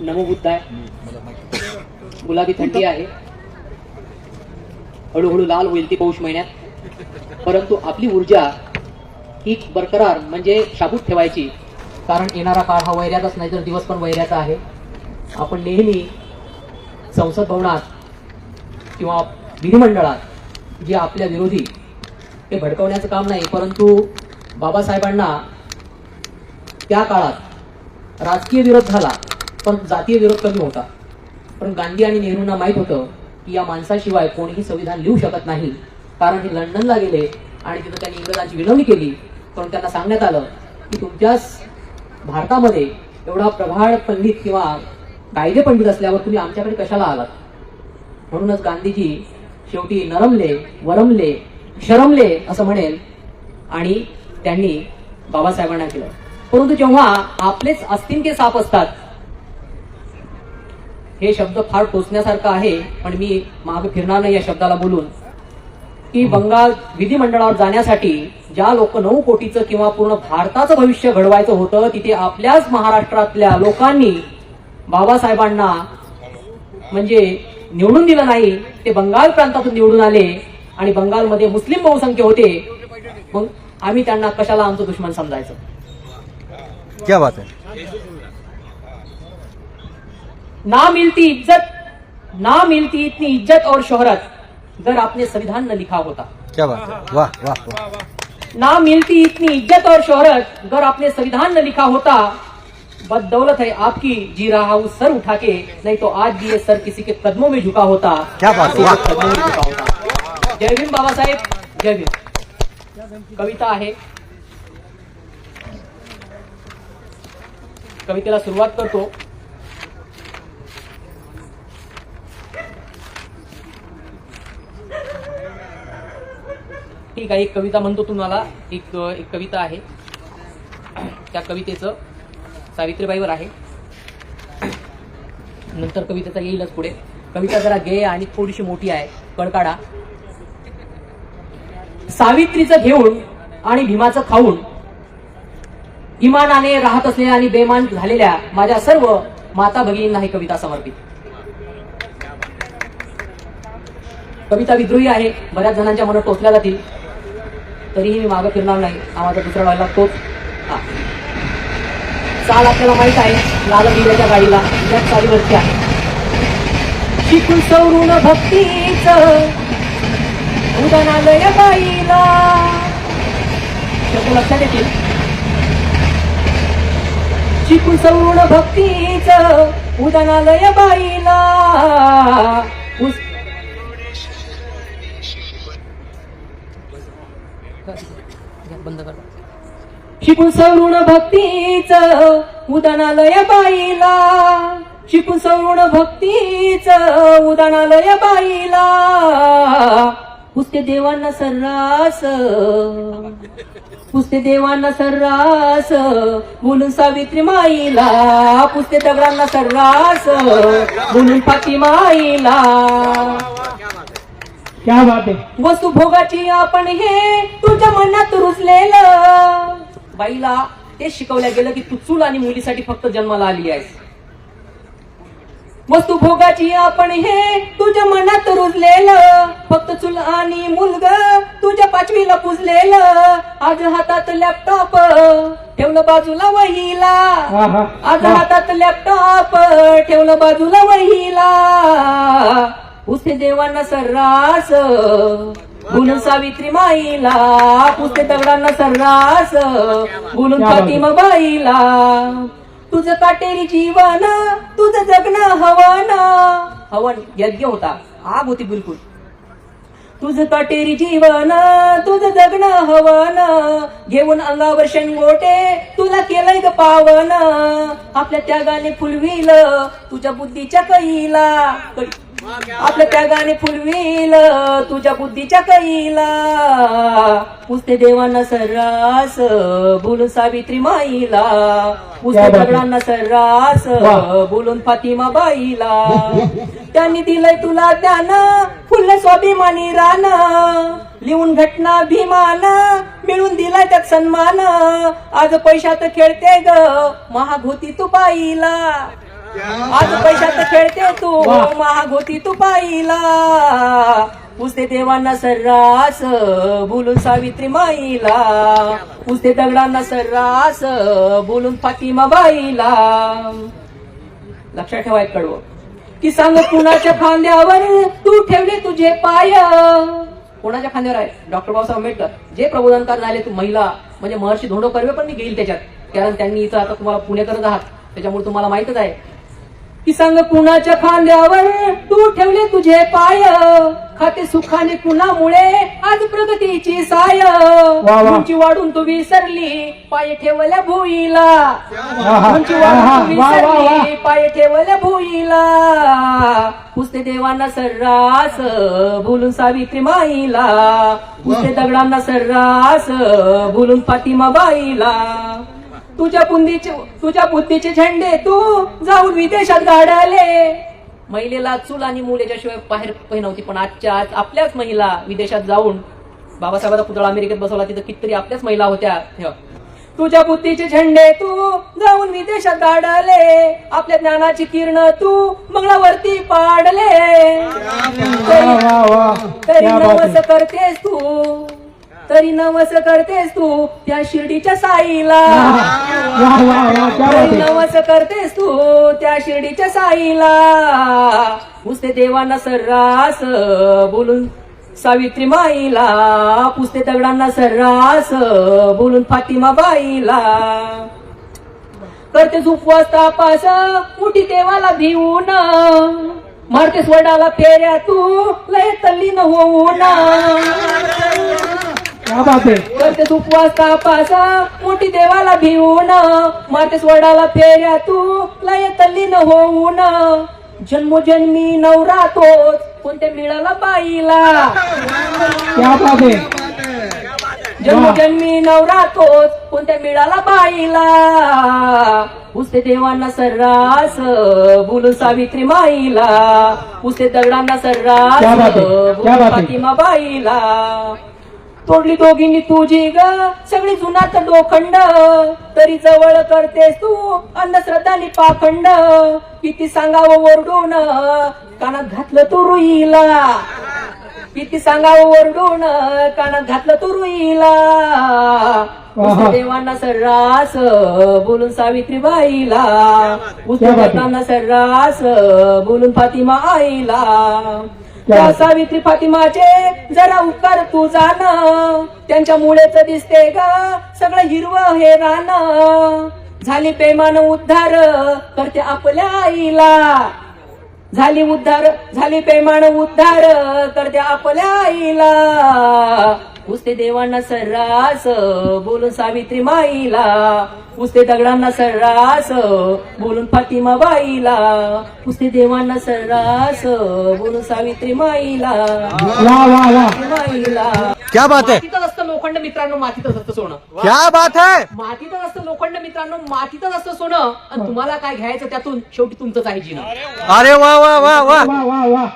नमोबुद्ध आहे. गुलाबी थंडी आहे. हळूहळू लाल होईल ती पौष महिन्यात. परंतु आपली ऊर्जा ही बरकरार म्हणजे शाबूत ठेवायची. कारण येणारा काळ हा वैऱ्याचाच नाही तर दिवस पण वैऱ्याचा आहे. आपण नेहमी संसद भवनात किंवा विधिमंडळात जे आपल्या विरोधी ते भडकवण्याचं काम नाही परंतु बाबासाहेबांना त्या काळात राजकीय विरोध झाला. पण जातीय विरोध कमी होता. पण गांधी आणि नेहरूंना माहीत होतं की या माणसाशिवाय कोणीही संविधान लिहू शकत नाही. कारण हे लंडनला गेले आणि तिथं त्यांनी इंग्रजांची विनवणी केली. पण त्यांना सांगण्यात आलं की तुमच्याच भारतामध्ये एवढा प्रभाळ पंडित किंवा कायदे पंडित असल्यावर तुम्ही आमच्याकडे कशाला आलात? म्हणूनच गांधीजी शेवटी नरमले वरमले शरमले असं म्हणेल आणि त्यांनी बाबासाहेबांना केलं. परंतु जेव्हा आपलेच अस्तिंके साप असतात हे शब्द फार टोचण्यासारखं आहे पण मी मागे फिरणार नाही या शब्दाला बोलून. की बंगाल विधिमंडळावर जाण्यासाठी ज्या लोक नऊ कोटीचं किंवा पूर्ण भारताचं भविष्य घडवायचं होतं तिथे आपल्याच महाराष्ट्रातल्या लोकांनी बाबासाहेबांना म्हणजे निवडून दिलं नाही ते बंगाल प्रांतातून निवडून आले आणि बंगालमध्ये मुस्लिम बहुसंख्य होते. मग आम्ही त्यांना कशाला आमचं दुश्मन समजायचं? क्या बात आहे ना मिलती इज़्ज़त ना मिलती इतनी इज़्ज़त और शोहरत अगर आपने संविधान न लिखा होता। क्या बात है? वाह वाह वाह ना मिलती इतनी इज़्ज़त और शोहरत अगर आपने संविधान न लिखा होता बददौलत है आपकी जी रहा हूँ सर उठा के नहीं तो आज भी ये सर किसी के कदमों में झुका होता। क्या बात है। कदमों में झुका होता। जय भीम बाबासाहेब जय भीम। कविता आहे कवितेला सुरुवात करतो। ठीक आहे एक कविता म्हणतो तुम्हाला. एक एक कविता आहे. त्या कवितेचं सावित्रीबाईवर आहे. नंतर कवितेचा येईलच पुढे. कविता जरा गे आणि थोडीशी मोठी आहे. कडकाडा सावित्रीचं घेऊन आणि भीमाचं खाऊन इमानाने राहत असलेल्या आणि बेमान झालेल्या माझ्या सर्व माता भगिनींना ही कविता समर्पित. कविता विद्रोही आहे. बऱ्याच जणांच्या मनात टोचल्या जातील. तरीही मी मागं फिरणार नाही. हा माझा दुसरा व्हायला तोच हा. चाल आपल्याला माहीत आहे लाल दिव्याच्या गाडीला. या चालीवरती आहे. शिकून सवरून भक्तीच उदानालय बाईला. शब्द लक्षात येतील. शिकून सवरून भक्तीच उदानालय बाईला. बंद कर. शिकून सवरुण भक्तीच उदानालय बाईला. शिकून सवरुण भक्तीच उदानालय बाईला. पुस्ते देवांना सर्रास. पुस्ते देवांना सर्रास. बोलून सावित्री माईला. पुस्ते दगडांना सर्रास. बोलून पाती माईला क्या बात आहे वस्तू भोगाची आपण हे तुझ्या मनात रुजलेलं. बाईला तेच शिकवल्या गेलं की तू चूल आणि मुलीसाठी फक्त जन्माला आली आहेस. वस्तू भोगाची आपण हे तुझ्या मनात रुजलेलं. फक्त चूल आणि मुलग तुझ्या पाचवीला पुजलेलं. आज हातात लॅपटॉप ठेवलं बाजूला वहीला. हा हा. आज हातात लॅपटॉप ठेवलं बाजूला वहीला. पुसते देवांना सर्रास. बोलून सावित्री माईला पुसते दगडांना सर्रास. बोलून फातिमा बाईला तुझं काटेरी जीवन तुझं जगणं हवन. हवन यज्ञ होता. आग होती बिलकुल. तुझं काटेरी जीवन तुझं जगणं हवन. घेऊन अंगावर शेंगोटे तुला केलंय ग पावन. आपल्या त्यागाने फुलविल तुझ्या बुद्धीच्या कैला. कै- आपल्या त्यागाने फुलविल तुझ्या बुद्धीच्या कैला. पुसते देवांना सर्रास बोलून सावित्री माईला. पुसते दगडांना सर्रास बोलून फातिमा बाईला. त्यांनी दिलंय तुला ज्ञान फुल स्वाभिमानी रान. लिहून घटना भीमान मिळून दिलाय त्यात सन्मान. आज पैशात खेळते ग महाग होती तू बाईला आज पैशात खेळते तू महाग होती तू पाहिला. पुसते देवांना सर्रास बोलून सावित्री माईला. पुसते दगडांना सर्रास बोलून फातिमा बाईला. लक्षात ठेवाय कडवं. की सांग कुणाच्या खांद्यावर तू ठेवले तुझे पाय? कोणाच्या खांद्यावर आहे? डॉक्टर बाबासाहेब आंबेडकर. जे प्रबोधनकार झाले तू महिला म्हणजे महर्षी धोंडो कर्वे पण मी घेईल त्याच्यात. कारण त्यांनी इथं आता तुम्हाला पुणेकरच आहात. त्याच्यामुळे तुम्हाला माहितच आहे. की सांग कुणाच्या खांद्यावर? तू ठेवले तुझे पाय. खाते सुखाने कुणामुळे? आज प्रगतीची साय. उंची वाढून तू विसरली पाय ठेवल्या भुईला. उंची वाढून तू विसरली पाय ठेवल्या भुईला. पुसते देवांना सर्रास बोलून सावित्री माईला. पुसते दगडांना सर्रास बोलून फातिमा बाईला तुझ्या बुंदीचे तुझ्या बुद्धीचे झेंडे तू जाऊन विदेशात गाडाले. महिलेला चूल आणि मुलेच्या शिवाय बाहेर काही नव्हती पण आजच्या आज आपल्याच महिला विदेशात जाऊन बाबासाहेबांचा पुतळा अमेरिकेत बसवला तिथं कितीतरी आपल्याच महिला होत्या. ठेवा. तुझ्या बुद्धीचे झेंडे तू जाऊन विदेशात गाडले. आपल्या ज्ञानाची किरण तू मंगळावरती पाडले. तरी तरी नवस करतेस तू. तरी नवस करतेस तू त्या शिर्डीच्या साईला. तरी नवस करतेस तू त्या शिर्डीच्या साईला. पुसते देवांना सर्रास बोलून सावित्री माईला. पुसते दगडांना सर्रास बोलून फातिमा बाईला. करते उपवास तापास मुठी देवाला भिवून मारतेस वडाला फेऱ्या तू लय तल्लीन होऊन. करतेस उपवास तापास मोठी देवाला भिवून मारतेस वडाला फेऱ्या तू लय तल्लीन होऊन. जन्मोजन्मी नवरा तोच कोणत्या मिळाला बाईला. जन्मोजन्मी नवरा तोच कोणत्या मिळाला बाईला. पुसते देवांना सर्रास बोलून सावित्री माईला. पुसते दगडांना सर्रास बोलून फातिमा बाईला. तोडली दोघींनी तुझी ग. सगळी जुनात डोखंड तरी जवळ करतेस तू अंधश्रद्धानी पाखंड. किती सांगावं ओरडून. कानात घातलं तू रुईला. किती सांगावं ओरडून. कानात घातलं तू रुईला. देवांना सर्रास बोलून सावित्री बाईला पुसते देवांना सर्रास बोलून फातिमा आईला. त्या सावित्री फातिमाचे जरा उपकार तू जाण. त्यांच्या मुळेच दिसते ग सगळं हिरवं हे रान. झाली प्रेमान उद्धार करते आपल्या आईला. झाली उद्धार झाली प्रेमान उद्धार करते आपल्या आईला. पुसते देवांना सर्रास बोलून सावित्री माईला. पुसते दगडांना सर्रास बोलून फातिमा बाईला. पुसते देवांना सर्रास बोलून सावित्री माईला. माईला. क्या बात है? मातीतच असतं लोखंड मित्रांनो मातीतच असतं सोनं. क्या बात है? मातीतच असतं लोखंड मित्रांनो मातीतच असतं सोनं. आणि तुम्हाला काय घ्यायचं त्यातून? शेवटी तुमचंच आहे जीवन. अरे वा. वा वा वा.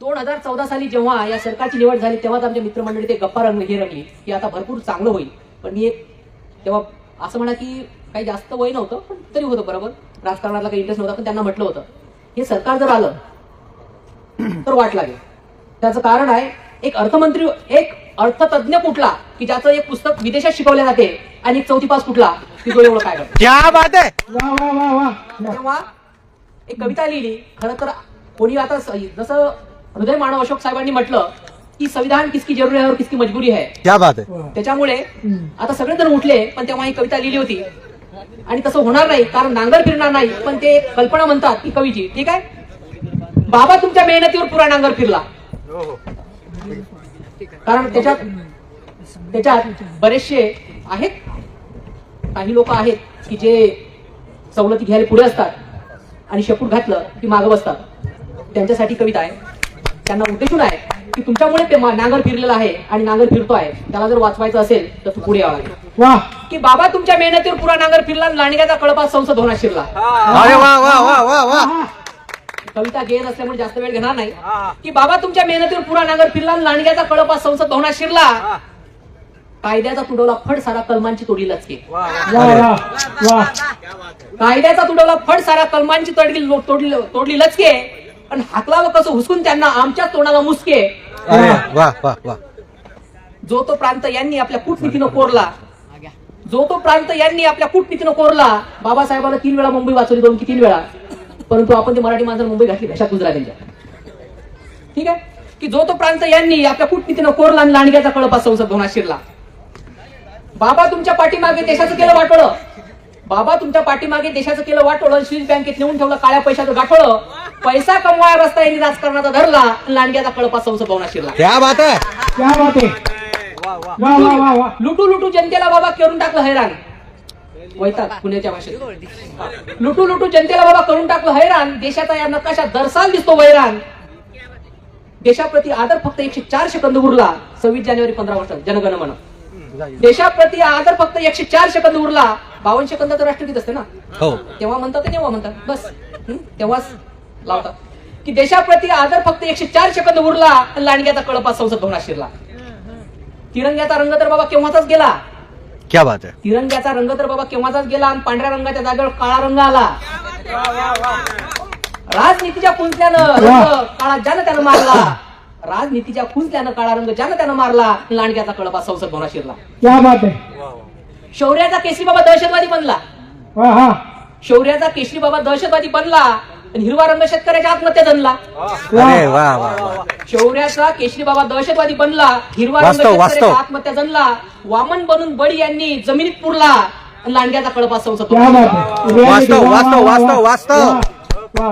दोन हजार चौदा साली जेव्हा या सरकारची निवड झाली तेव्हाच आमच्या मित्रमंडळी ते गप्पा रंग हे रंगली की आता भरपूर चांगलं होईल. पण मी एक तेव्हा असं म्हणा की काही जास्त वय नव्हतं पण तरी होतं बरोबर. राजकारणातला काही इंटरेस्ट नव्हता पण त्यांना म्हटलं होतं. हे सरकार जर आलं तर वाट लागेल. त्याचं कारण आहे एक अर्थमंत्री एक अर्थतज्ञ कुठला की ज्याचं एक पुस्तक विदेशात शिकवले जाते आणि एक चौथी पास कुठला की तो एवढं काय है तेव्हा एक कविता लिहिली खरं तर कोणी आता जसं हृदय मानव अशोक साहेबांनी म्हटलं की संविधान किसकी जरुरी आहे और किसकी मजबुरी है क्या बात है? त्याच्यामुळे आता सगळेजण उठले पण तेव्हा ही कविता लिहिली होती. आणि तसं होणार नाही कारण नांगर फिरणार नाही पण ते कल्पना म्हणतात ती कवीची ठीक आहे? बाबा तुमच्या मेहनतीवर पुरा नांगर फिरला. कारण त्याच्यात त्याच्यात बरेचसे आहेत. काही लोक आहेत की जे सवलती घ्यायला पुढे असतात आणि शेपूट घातलं की मागं बसतात. त्यांच्यासाठी कविता आहे. त्यांना उद्देशून आहे की तुमच्यामुळे ते नांगर फिरलेला आहे आणि नांगर फिरतो आहे त्याला जर वाचवायचं असेल तर तू पुढे यावं. लागेल की बाबा तुमच्या मेहनतीवर पुरा नांगर फिरला लांडग्याचा कळपा संसद होणार शिरला. कविता घेत असल्यामुळे जास्त वेळ घेणार नाही. की बाबा तुमच्या मेहनतीवर पुरा नांगर फिरला लांडग्याचा कळपा संसद होणार शिरला. कायद्याचा तुडवला फड सारा कलमांची तोडी लचके. कायद्याचा तुडवला फड सारा कलमांची तोडली तोडली तोडली लचके. पण हाकलावं कसं? हुसकून त्यांना आमच्या तोंडाला मुसके. अरे वा वा वा. जो तो प्रांत यांनी आपल्या कूटनीतीनं कोरला जो तो प्रांत यांनी आपल्या कूटनीतीनं कोरला बाबासाहेबांना तीन वेळा मुंबई वाचवली दोन की तीन वेळा. परंतु आपण ते मराठी माणसाला मुंबई घातली कशा गुजरात्यांच्या ठीक आहे? की जो तो प्रांत यांनी आपल्या कूटनीतीनं कोरला आणि लांडग्याचा कळपा संसद होणार शिरला. बाबा तुमच्या पाठीमागे देशाचं केलं वाटोळं. बाबा तुमच्या पाठीमागे देशाचं केलं वाटोळं स्विस बँकेत नेऊन ठेवलं काळ्या पैशाचं गाठोळं. पैसा कमवाया रस्ता यांनी राजकारणाचा धरला आणि लांडग्याचा कळपा होणार शिरला. क्या बात है क्या बात है वा वा वा वा. लुटू लुटू जनतेला बाबा करून टाकलं हैराण. वैताग पुण्याच्या भाषेत. लुटू लुटू जनतेला बाबा करून टाकलं हैराण. देशाचा या नकाशा दरसाल दिसतो वैराण देशाप्रती आदर फक्त एकशे चार सेकंद उरला सव्वीस जानेवारी पंधरा वर्ष जनगण म्हण. देशाप्रती आदर फक्त एकशे चार सेकंद उरला बावन्न सेकंद तर राष्ट्रगीत असते ना? हो. तेव्हा म्हणतात तेव्हा म्हणतात. बस? तेव्हाच लावतात. की देशाप्रती आदर फक्त एकशे चार सेकंद उरला आणि लांडग्याचा कळपा संसद भवनात शिरला. तिरंग्याचा रंग तर बाबा केव्हाचाच गेला? क्या बात है तिरंग्याचा रंग तर बाबा केव्हाचाच गेला आणि पांढऱ्या रंगाच्या जागेवर काळा रंग आला? राजनीतीच्या कुंचल्यानं रंग काळा ज्यानं त्यानं मारला. राजनीतीच्या कुंचल्यानं काळा रंग ज्यानं त्यानं मारला लांडग्याचा कळपा संसद भवनात शिरला. क्या बात है शौर्याचा केसरी बाबा दहशतवादी बनला. हा. शौर्याचा केसरी बाबा दहशतवादी बनला आणि हिरवा रंग शेतकऱ्याच्या आत्महत्या जनला अरे वा वा वा. शौर्याचा केशरी बाबा दहशतवादी बनला हिरवा रंग वास्तव, शेतकऱ्याच्या. आत्महत्या जनला वामन बनून बळी यांनी जमिनीत पुरला. आणि लांडग्याचा कळपा संसद क्या बात है. वास्तव, वास्तव, वास्तव, वास्तव.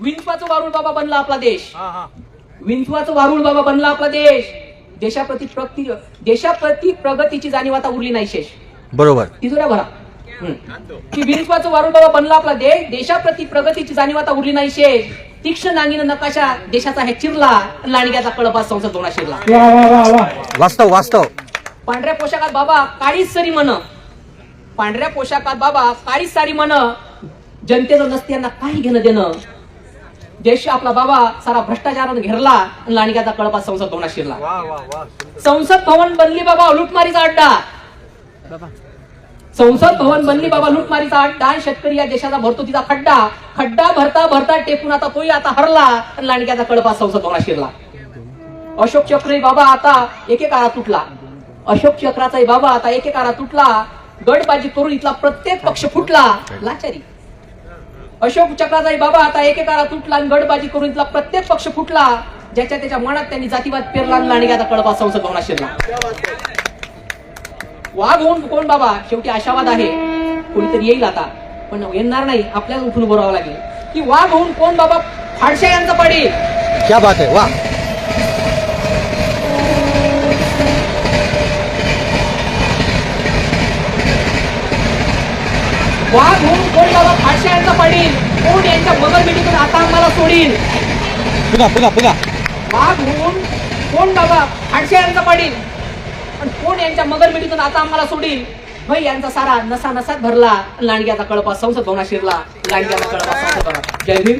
विंचवाचं वारुळ बाबा बनला आपला देश. विंचवाचं वारुळ बाबा बनला आपला देश. देशाप्रती प्रगती देशाप्रती प्रगतीची जाणीव आता उरली नाही शेष. बरोबर. तिजोऱ्या भरा. की विंचवाचं वारुळ बाबा बनला आपला देश. देशाप्रती प्रगतीची जाणीव आता उरली नाही शेष तीक्ष्ण नांगीनं नकाशा देशाचा हे चिरला. लांडग्याचा कळपा संसद होणार शिरला. वा वा वा वा. वास्तव वास्तव. पांढऱ्या पोशाखात बाबा काळीच सरी म्हण. पांढऱ्या पोशाखात बाबा काळीच सारी म्हण. जनतेचं नसते यांना काही घेणं देणं. देश आपला बाबा सारा भ्रष्टाचारानं घेरला आणि लांडग्याचा कळपा संसद भवनात शिरला. संसद भवन बनली बाबा लुटमारीचा अड्डा. संसद भवन बनली बाबा लुटमारीचा अड्डा शेतकरी या देशाचा भरतो तिचा खड्डा. खड्डा भरता भरता टेकून आता तोही आता हरला आणि लांडग्याचा कडपा संसद भवनात शिरला. अशोक चक्रही बाबा आता एकेकाळा तुटला. अशोक चक्राचाही बाबा आता एकेकाळा तुटला. गडबाजी करून इथला प्रत्येक पक्ष फुटला. लाचारी. अशोक चक्राचाही बाबा आता एकेकाळा तुटला आणि गडबाजी करून इथला प्रत्येक पक्ष फुटला. ज्याच्या त्याच्या मनात त्यांनी जातीवाद पेरला आणि लांडग्याचा कळपा संसद भवनात शिरला. वाघ होऊन कोण बाबा? शेवटी आशावाद आहे. कोणीतरी येईल आता. पण येणार नाही. आपल्याला उठून बोलावं लागेल. की वाघ होऊन कोण बाबा? फाडशा यांचा पडेल. क्या बात है वाह. वाघ होऊन कोण बाबा? फाडशा यांचा पडेल. कोण यांच्या मगर मिठीतून आता आम्हाला सोडील? पुन्हा पुन्हा पुन्हा. वाघ होऊन कोण बाबा? फाडशा यांचा पडेल. यांच्या मगर मिठीतून आता आम्हाला सोडील भाई यांचा सारा नसा नसात भरला. लांडग्याचा कळपा संसद भवना शिरला. लांडग्याचा कळपा संसद भवनात. जय भीम